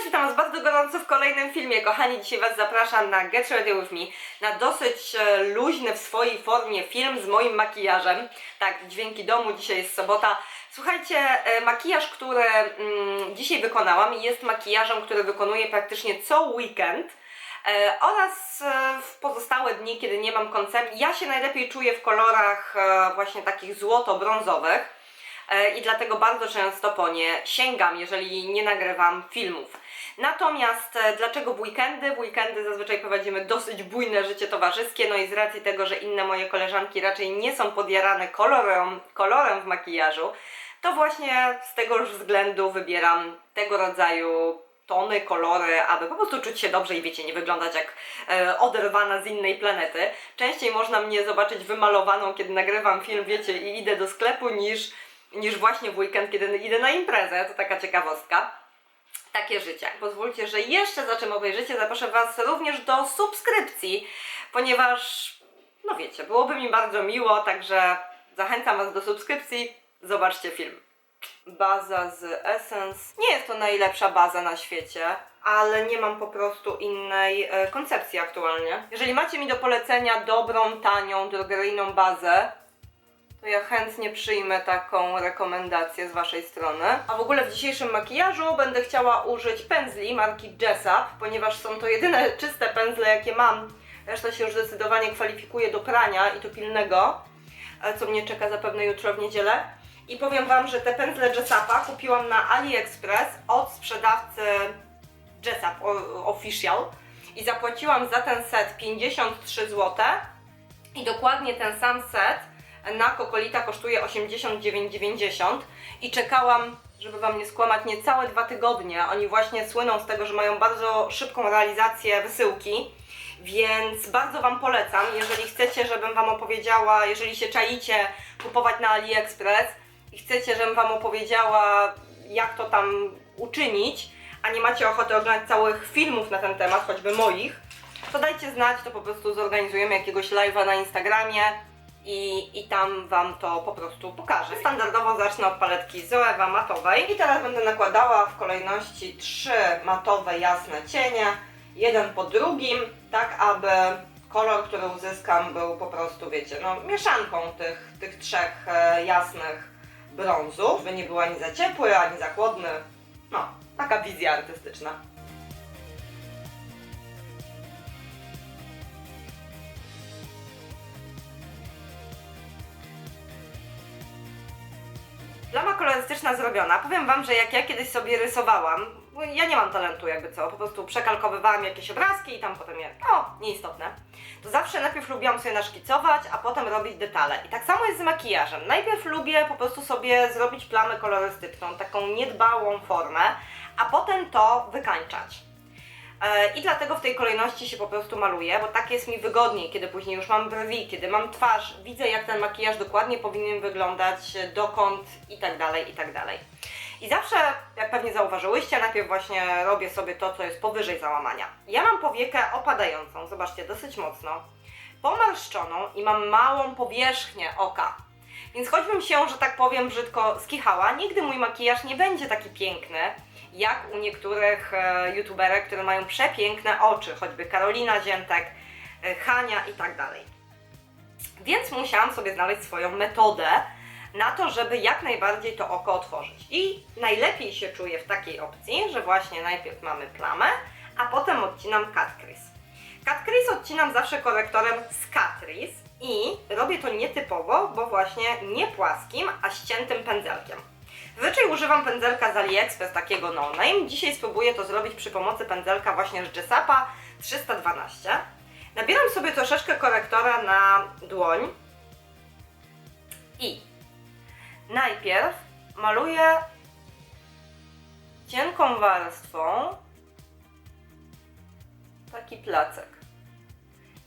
Cześć, witam Was bardzo gorąco w kolejnym filmie. Kochani, dzisiaj Was zapraszam na Get Ready With Me, na dosyć e, luźny w swojej formie film z moim makijażem. Tak, dźwięki domu, dzisiaj jest sobota. Słuchajcie, e, makijaż, który mm, dzisiaj wykonałam jest makijażem, który wykonuję praktycznie co weekend. E, oraz w pozostałe dni, kiedy nie mam koncepcji. Ja się najlepiej czuję w kolorach właśnie takich złoto-brązowych. E, i dlatego bardzo często po nie sięgam, jeżeli nie nagrywam filmów. Natomiast e, dlaczego w weekendy? W weekendy zazwyczaj prowadzimy dosyć bujne życie towarzyskie, no i z racji tego, że inne moje koleżanki raczej nie są podjarane kolorem, kolorem w makijażu, to właśnie z tego już względu wybieram tego rodzaju tony, kolory, aby po prostu czuć się dobrze i wiecie, nie wyglądać jak e, oderwana z innej planety. Częściej można mnie zobaczyć wymalowaną, kiedy nagrywam film, wiecie, i idę do sklepu, niż, niż właśnie w weekend, kiedy idę na imprezę. To taka ciekawostka. Takie życie. Pozwólcie, że jeszcze zaczę moje życie. Zaproszę Was również do subskrypcji, ponieważ, no wiecie, byłoby mi bardzo miło, także zachęcam Was do subskrypcji. Zobaczcie film. Baza z Essence. Nie jest to najlepsza baza na świecie, ale nie mam po prostu innej e, koncepcji aktualnie. Jeżeli macie mi do polecenia dobrą, tanią, drogeryjną bazę, to ja chętnie przyjmę taką rekomendację z Waszej strony. A w ogóle w dzisiejszym makijażu będę chciała użyć pędzli marki Jessup, ponieważ są to jedyne czyste pędzle, jakie mam. Reszta się już zdecydowanie kwalifikuje do prania i to pilnego, e, co mnie czeka zapewne jutro w niedzielę. I powiem Wam, że te pędzle Jessupa kupiłam na AliExpress od sprzedawcy Jessup Official i zapłaciłam za ten set 53 zł i dokładnie ten sam set na Kokolita kosztuje 89,90 i czekałam, żeby Wam nie skłamać, niecałe dwa tygodnie. Oni właśnie słyną z tego, że mają bardzo szybką realizację wysyłki, więc bardzo Wam polecam, jeżeli chcecie, żebym Wam opowiedziała, jeżeli się czaicie kupować na AliExpress i chcecie, żebym Wam opowiedziała, jak to tam uczynić, a nie macie ochoty oglądać całych filmów na ten temat, choćby moich, to dajcie znać, to po prostu zorganizujemy jakiegoś live'a na Instagramie i, i tam Wam to po prostu pokażę. Standardowo zacznę od paletki Zoewa matowej i teraz będę nakładała w kolejności trzy matowe jasne cienie, jeden po drugim, tak aby kolor, który uzyskam był po prostu, wiecie, no mieszanką tych, tych trzech e, jasnych brązów, żeby nie był ani za ciepły, ani za chłodny. No, taka wizja artystyczna. Plama kolorystyczna zrobiona. Powiem Wam, że jak ja kiedyś sobie rysowałam, ja nie mam talentu jakby co, po prostu przekalkowywałam jakieś obrazki i tam potem je, no, nieistotne, to zawsze najpierw lubiłam sobie naszkicować, a potem robić detale. I tak samo jest z makijażem. Najpierw lubię po prostu sobie zrobić plamę kolorystyczną, taką niedbałą formę, a potem to wykańczać. E, I dlatego w tej kolejności się po prostu maluję, bo tak jest mi wygodniej, kiedy później już mam brwi, kiedy mam twarz, widzę jak ten makijaż dokładnie powinien wyglądać, e, dokąd i tak dalej, i tak dalej. I zawsze, jak pewnie zauważyłyście, najpierw właśnie robię sobie to, co jest powyżej załamania. Ja mam powiekę opadającą, zobaczcie, dosyć mocno, pomarszczoną i mam małą powierzchnię oka. Więc choćbym się, że tak powiem, brzydko skichała, nigdy mój makijaż nie będzie taki piękny, jak u niektórych e, youtuberek, które mają przepiękne oczy, choćby Karolina Ziętek, e, Hania i tak dalej. Więc musiałam sobie znaleźć swoją metodę na to, żeby jak najbardziej to oko otworzyć. I najlepiej się czuję w takiej opcji, że właśnie najpierw mamy plamę, a potem odcinam cut crease. Cut crease odcinam zawsze korektorem z Catrice i robię to nietypowo, bo właśnie nie płaskim, a ściętym pędzelkiem. Zazwyczaj używam pędzelka z AliExpress takiego no name. Dzisiaj spróbuję to zrobić przy pomocy pędzelka właśnie z Jessapa 312. Nabieram sobie troszeczkę korektora na dłoń i najpierw maluję cienką warstwą taki placek.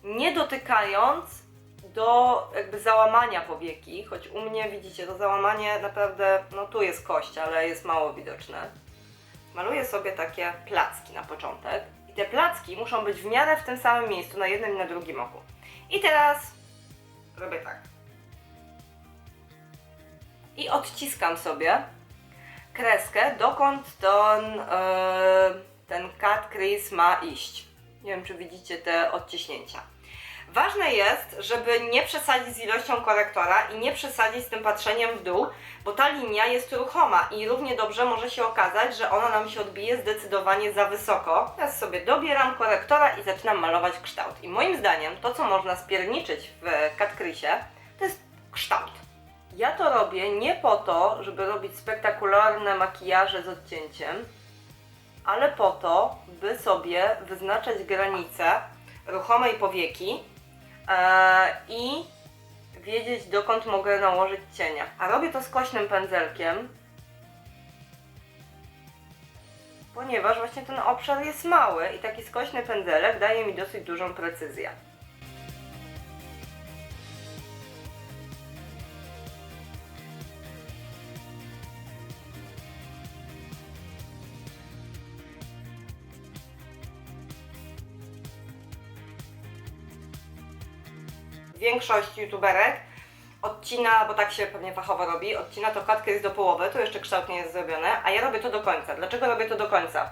Nie dotykając do jakby załamania powieki, choć u mnie widzicie to załamanie naprawdę, no tu jest kość, ale jest mało widoczne. Maluję sobie takie placki na początek i te placki muszą być w miarę w tym samym miejscu, na jednym i na drugim oku. I teraz robię tak. I odciskam sobie kreskę, dokąd ten, e, Chris ma iść. Nie wiem, czy widzicie te odciśnięcia. Ważne jest, żeby nie przesadzić z ilością korektora i nie przesadzić z tym patrzeniem w dół, bo ta linia jest ruchoma i równie dobrze może się okazać, że ona nam się odbije zdecydowanie za wysoko. Teraz sobie dobieram korektora i zaczynam malować kształt. I moim zdaniem to, co można spierniczyć w Cat Chrisie, to jest kształt. Ja to robię nie po to, żeby robić spektakularne makijaże z odcięciem, ale po to, by sobie wyznaczać granice ruchomej powieki i wiedzieć, dokąd mogę nałożyć cienia. A robię to skośnym pędzelkiem, ponieważ właśnie ten obszar jest mały i taki skośny pędzelek daje mi dosyć dużą precyzję. Większość youtuberek odcina, bo tak się pewnie fachowo robi, odcina to katkę jest do połowy, tu jeszcze kształt nie jest zrobiony, a ja robię to do końca. Dlaczego robię to do końca?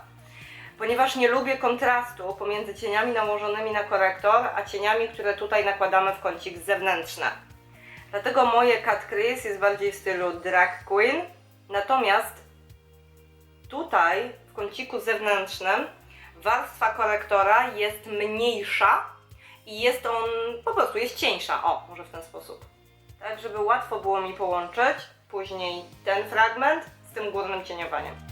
Ponieważ nie lubię kontrastu pomiędzy cieniami nałożonymi na korektor, a cieniami, które tutaj nakładamy w kącik zewnętrzny. Dlatego moje cut crease jest bardziej w stylu drag queen, natomiast tutaj w kąciku zewnętrznym warstwa korektora jest mniejsza i jest on po prostu jest cieńsza. O, może w ten sposób. Tak, żeby łatwo było mi połączyć później ten fragment z tym górnym cieniowaniem.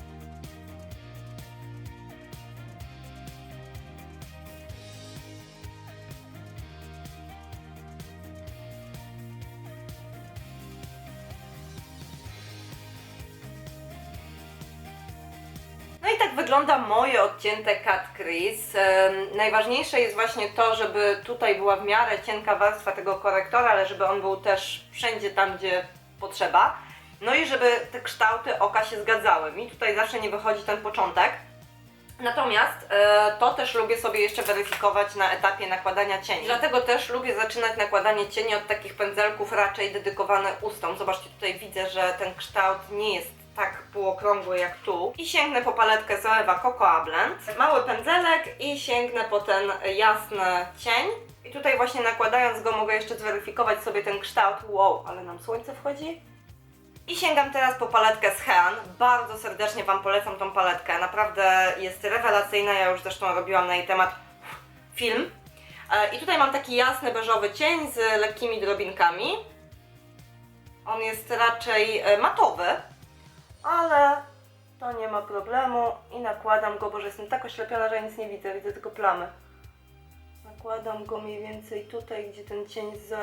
Wygląda moje odcięte cut crease. Najważniejsze jest właśnie to, żeby tutaj była w miarę cienka warstwa tego korektora, ale żeby on był też wszędzie tam, gdzie potrzeba. No i żeby te kształty oka się zgadzały. Mi tutaj zawsze nie wychodzi ten początek. Natomiast e, to też lubię sobie jeszcze weryfikować na etapie nakładania cieni. Dlatego też lubię zaczynać nakładanie cieni od takich pędzelków raczej dedykowanych ustom. Zobaczcie, tutaj widzę, że ten kształt nie jest tak półokrągły jak tu. I sięgnę po paletkę Zoewa Cocoa Blend. Mały pędzelek i sięgnę po ten jasny cień. I tutaj właśnie nakładając go mogę jeszcze zweryfikować sobie ten kształt. Wow, ale nam słońce wchodzi. I sięgam teraz po paletkę z Hean. Bardzo serdecznie Wam polecam tą paletkę. Naprawdę jest rewelacyjna. Ja już zresztą robiłam na jej temat film. E, I tutaj mam taki jasny beżowy cień z lekkimi drobinkami. On jest raczej e, matowy, ale to nie ma problemu. I nakładam go, bo że jestem tak oślepiona, że nic nie widzę, widzę tylko plamy. Nakładam go mniej więcej tutaj, gdzie ten cień z.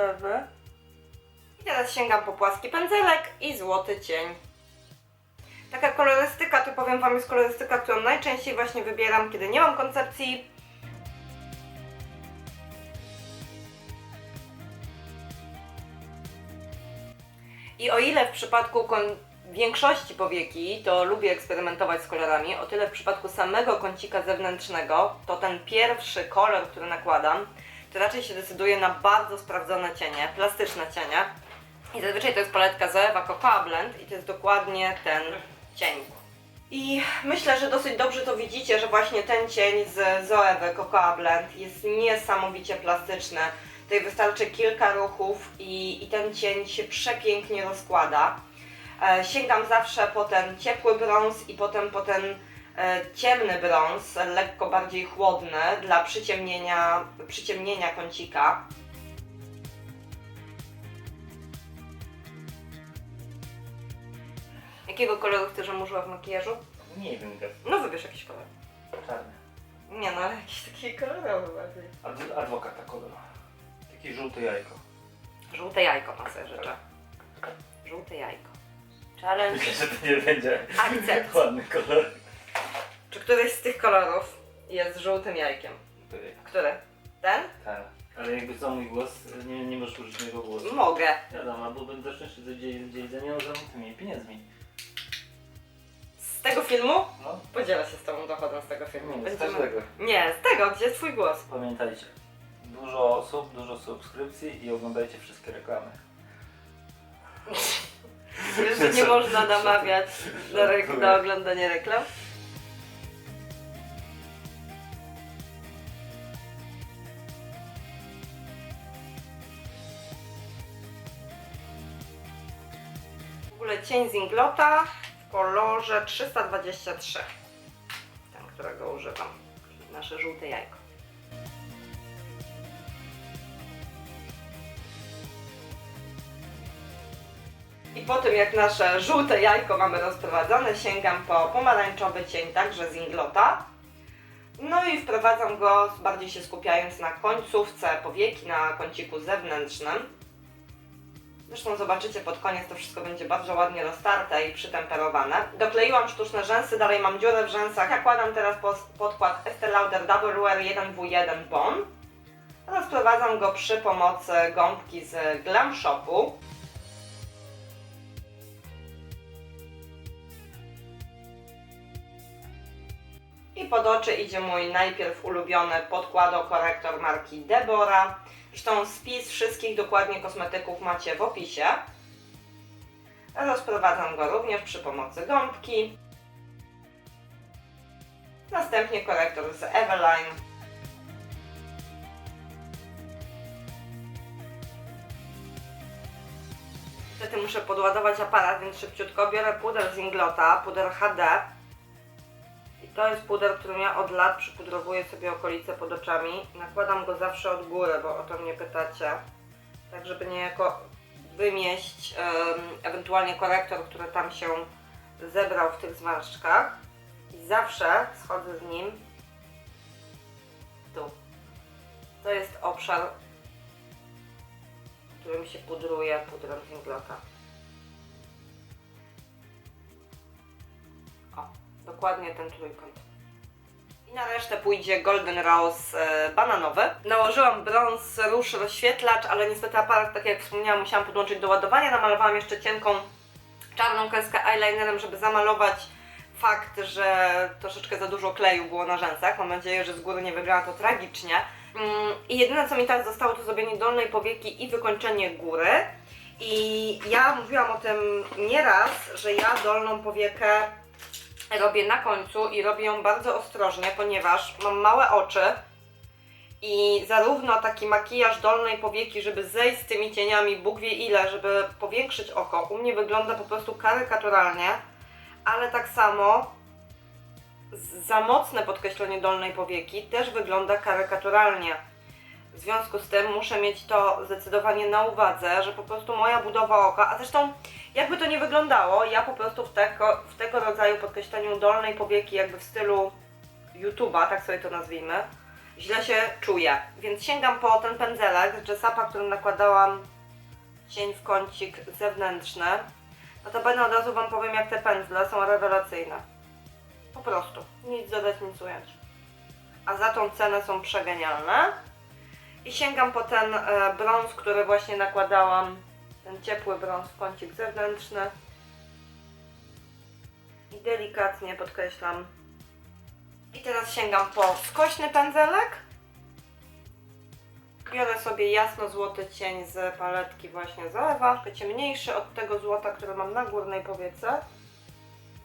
I teraz sięgam po płaski pędzelek i złoty cień. Taka kolorystyka, to powiem Wam, jest kolorystyka, którą najczęściej właśnie wybieram, kiedy nie mam koncepcji. I o ile w przypadku kon- większości powieki to lubię eksperymentować z kolorami, o tyle w przypadku samego kącika zewnętrznego to ten pierwszy kolor, który nakładam, to raczej się decyduje na bardzo sprawdzone cienie, plastyczne cienie. I zazwyczaj to jest paletka Zoewa Cocoa Blend i to jest dokładnie ten cień. I myślę, że dosyć dobrze to widzicie, że właśnie ten cień z Zoewy Cocoa Blend jest niesamowicie plastyczny. Tutaj wystarczy kilka ruchów i, i ten cień się przepięknie rozkłada. E, sięgam zawsze po ten ciepły brąz i potem po ten e, ciemny brąz, lekko bardziej chłodny dla przyciemnienia, przyciemnienia kącika. Jakiego koloru chcesz, żebym użyła w makijażu? Nie wiem, No wybierz jakiś kolor. czarny. Nie no, ale jakiś taki kolorowy bardziej. Adw- adwokata kolor. Takie żółte jajko. Żółte jajko na sobie życzę. Żółte jajko. Challenge. Myślę, że to nie będzie Akcept. ładny kolor. Czy któryś z tych kolorów jest żółtym jajkiem? Który? Ten? Tak. Ale jakby co mój głos, nie, nie możesz użyć mojego głosu. Mogę. Wiadomo, bo będę zaczniesz się dzielenia za tymi pieniędzmi. Z tego filmu? No, Podzielę się z tobą dochodem z tego filmu. nie, z Będziemy- każdego. Nie, z tego, gdzie jest twój głos. Pamiętajcie, dużo osób, dużo subskrypcji i oglądajcie wszystkie reklamy. że nie można namawiać do, re- do oglądania reklam. W ogóle cień z w kolorze 323, ten którego używam, nasze żółte jajko. I po tym jak nasze żółte jajko mamy rozprowadzone, sięgam po pomarańczowy cień także z Inglota. No i wprowadzam go, bardziej się skupiając na końcówce powieki, na kąciku zewnętrznym. Zresztą zobaczycie pod koniec to wszystko będzie bardzo ładnie roztarte i przytemperowane. Dokleiłam sztuczne rzęsy, dalej mam dziurę w rzęsach. Nakładam teraz podkład Estee Lauder Double Wear 1W1 Bond. Rozprowadzam go przy pomocy gąbki z Glam Shopu. I pod oczy idzie mój najpierw ulubiony podkładokorektor marki Debora. Zresztą spis wszystkich dokładnie kosmetyków macie w opisie. Rozprowadzam go również przy pomocy gąbki. Następnie korektor z Eveline. Niestety muszę podładować aparat, więc szybciutko biorę puder z Inglota, puder HD. I to jest puder, którym ja od lat przypudrowuję sobie okolice pod oczami. Nakładam go zawsze od góry, bo o to mnie pytacie. Tak, żeby niejako wymieść em, ewentualnie korektor, który tam się zebrał w tych zmarszczkach. I zawsze schodzę z nim tu. To jest obszar, którym się pudruje pudrem z Inglota. Dokładnie ten trójkąt. I na resztę pójdzie Golden Rose e, bananowy. Nałożyłam brąz, róż, rozświetlacz, ale niestety aparat, tak jak wspomniałam, musiałam podłączyć do ładowania. Namalowałam jeszcze cienką czarną kreskę eyelinerem, żeby zamalować fakt, że troszeczkę za dużo kleju było na rzęsach. Mam nadzieję, że z góry nie wygląda to tragicznie. Mm, I jedyne co mi teraz zostało to zrobienie dolnej powieki i wykończenie góry. I ja mówiłam o tym nieraz, że ja dolną powiekę robię na końcu i robię ją bardzo ostrożnie, ponieważ mam małe oczy i zarówno taki makijaż dolnej powieki, żeby zejść z tymi cieniami, Bóg wie ile, żeby powiększyć oko, u mnie wygląda po prostu karykaturalnie, ale tak samo za mocne podkreślenie dolnej powieki też wygląda karykaturalnie. W związku z tym muszę mieć to zdecydowanie na uwadze, że po prostu moja budowa oka, a zresztą jakby to nie wyglądało, ja po prostu w tego, w tego rodzaju podkreśleniu dolnej powieki, jakby w stylu YouTube'a, tak sobie to nazwijmy, źle się czuję. Więc sięgam po ten pędzelek z Jessapa, którym nakładałam cień w kącik zewnętrzny. Notabene od razu Wam powiem, jak te pędzle są rewelacyjne. Po prostu. Nic dodać, nic ująć. A za tą cenę są przegenialne. I sięgam po ten e, brąz, który właśnie nakładałam ten ciepły brąz w kącik zewnętrzny i delikatnie podkreślam. I teraz sięgam po skośny pędzelek. Biorę sobie jasno-złoty cień z paletki właśnie z Ewa, troszkę ciemniejszy od tego złota, który mam na górnej powiece.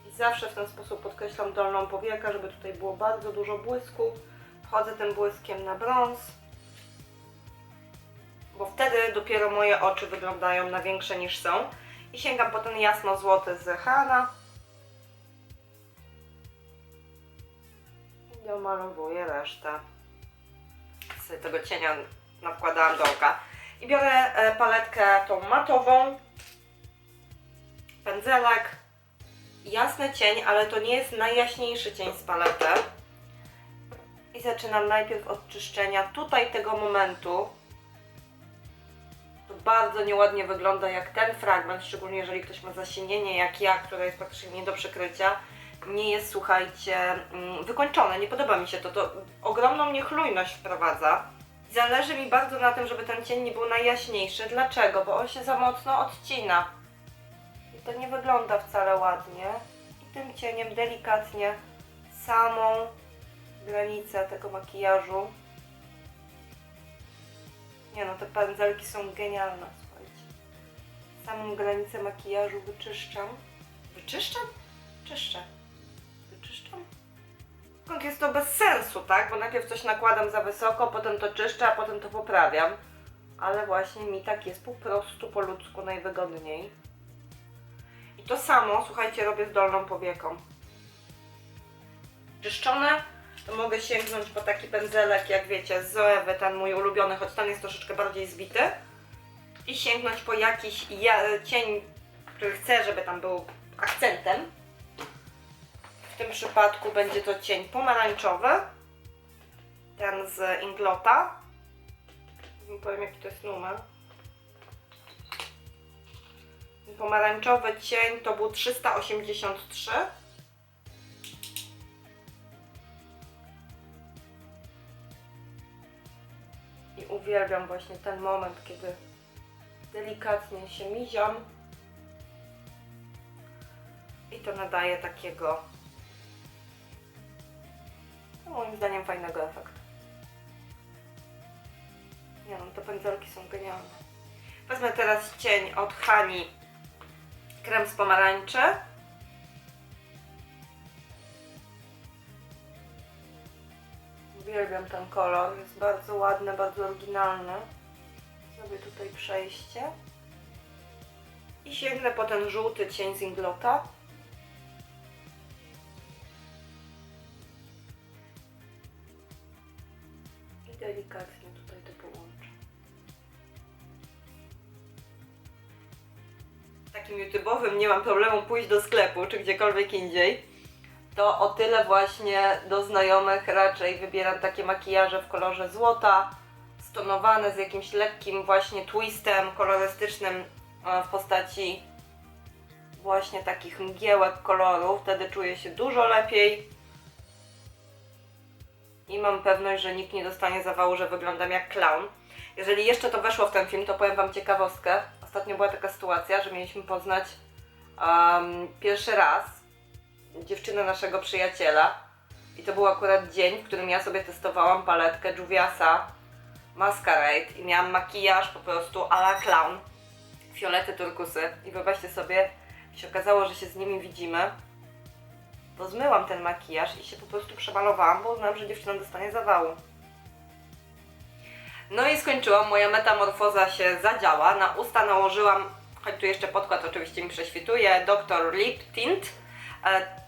I zawsze w ten sposób podkreślam dolną powiekę, żeby tutaj było bardzo dużo błysku. Wchodzę tym błyskiem na brąz bo wtedy dopiero moje oczy wyglądają na większe niż są. I sięgam po ten jasno-złoty z Hana. I domalowuję resztę. Sobie tego cienia nakładałam do oka. I biorę e, paletkę tą matową, pędzelek, jasny cień, ale to nie jest najjaśniejszy cień z palety. I zaczynam najpierw od czyszczenia tutaj tego momentu, bardzo nieładnie wygląda jak ten fragment, szczególnie jeżeli ktoś ma zasienienie jak ja, które jest praktycznie nie do przykrycia, nie jest, słuchajcie, mm, wykończone. Nie podoba mi się to. To ogromną niechlujność wprowadza. Zależy mi bardzo na tym, żeby ten cień nie był najjaśniejszy. Dlaczego? Bo on się za mocno odcina. I to nie wygląda wcale ładnie. I tym cieniem delikatnie samą granicę tego makijażu nie no, te pędzelki są genialne, słuchajcie. Samą granicę makijażu wyczyszczam. Wyczyszczam? Czyszczę. Wyczyszczam? Skąd jest to bez sensu, tak? Bo najpierw coś nakładam za wysoko, potem to czyszczę, a potem to poprawiam. Ale właśnie mi tak jest po prostu po ludzku najwygodniej. To samo, słuchajcie, robię z dolną powieką. Czyszczone, to mogę sięgnąć po taki pędzelek, jak wiecie, z Zoewy, ten mój ulubiony, choć ten jest troszeczkę bardziej zbity. I sięgnąć po jakiś ja- cień, który chcę, żeby tam był akcentem. W tym przypadku będzie to cień pomarańczowy. Ten z Inglota. Nie powiem jaki to jest numer. Pomarańczowy cień to był 383. uwielbiam właśnie ten moment, kiedy delikatnie się miziam. I to nadaje takiego, no moim zdaniem, fajnego efektu. Nie no, te pędzelki są genialne. Wezmę teraz cień od Hani, krem z pomarańczy. Uwielbiam ten kolor, jest bardzo ładny, bardzo oryginalny. Zrobię tutaj przejście. I sięgnę po ten żółty cień z Inglota. I delikatnie tutaj to połączę. Takim YouTube'owym nie mam problemu pójść do sklepu czy gdziekolwiek indziej. To o tyle właśnie do znajomych raczej wybieram takie makijaże w kolorze złota, stonowane z jakimś lekkim właśnie twistem kolorystycznym e, w postaci właśnie takich mgiełek koloru. Wtedy czuję się dużo lepiej. I mam pewność, że nikt nie dostanie zawału, że wyglądam jak clown. Jeżeli jeszcze to weszło w ten film, to powiem Wam ciekawostkę. Ostatnio była taka sytuacja, że mieliśmy poznać um, pierwszy raz dziewczynę naszego przyjaciela. I to był akurat dzień, w którym ja sobie testowałam paletkę Juviasa Masquerade i miałam makijaż po prostu a la clown. Fiolety turkusy. I wyobraźcie sobie, się okazało, że się z nimi widzimy. To zmyłam ten makijaż i się po prostu przemalowałam, bo uznałam, że dziewczyna dostanie zawału. No i skończyłam, moja metamorfoza się zadziała. Na usta nałożyłam, choć tu jeszcze podkład oczywiście mi prześwituje, Dr. Lip Tint.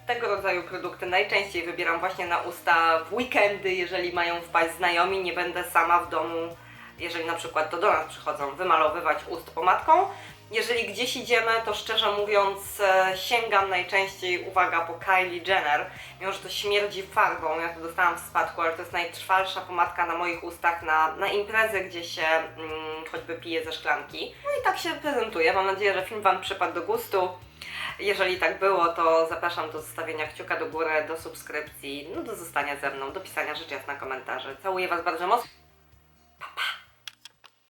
Tego rodzaju produkty najczęściej wybieram właśnie na usta w weekendy, jeżeli mają wpaść znajomi. Nie będę sama w domu, jeżeli na przykład to do nas przychodzą, wymalowywać ust pomadką. Jeżeli gdzieś idziemy, to szczerze mówiąc e, sięgam najczęściej, uwaga, po Kylie Jenner. Mimo, że to śmierdzi farbą, ja to dostałam w spadku, ale to jest najtrwalsza pomadka na moich ustach na, na gdzie się mm, choćby pije ze szklanki. No i tak się prezentuje. Mam nadzieję, że film Wam przypadł do gustu. Jeżeli tak było, to zapraszam do zostawienia kciuka do góry, do subskrypcji, no do zostania ze mną, do pisania rzeczy jasna komentarzy. Całuję Was bardzo mocno. Pa, pa.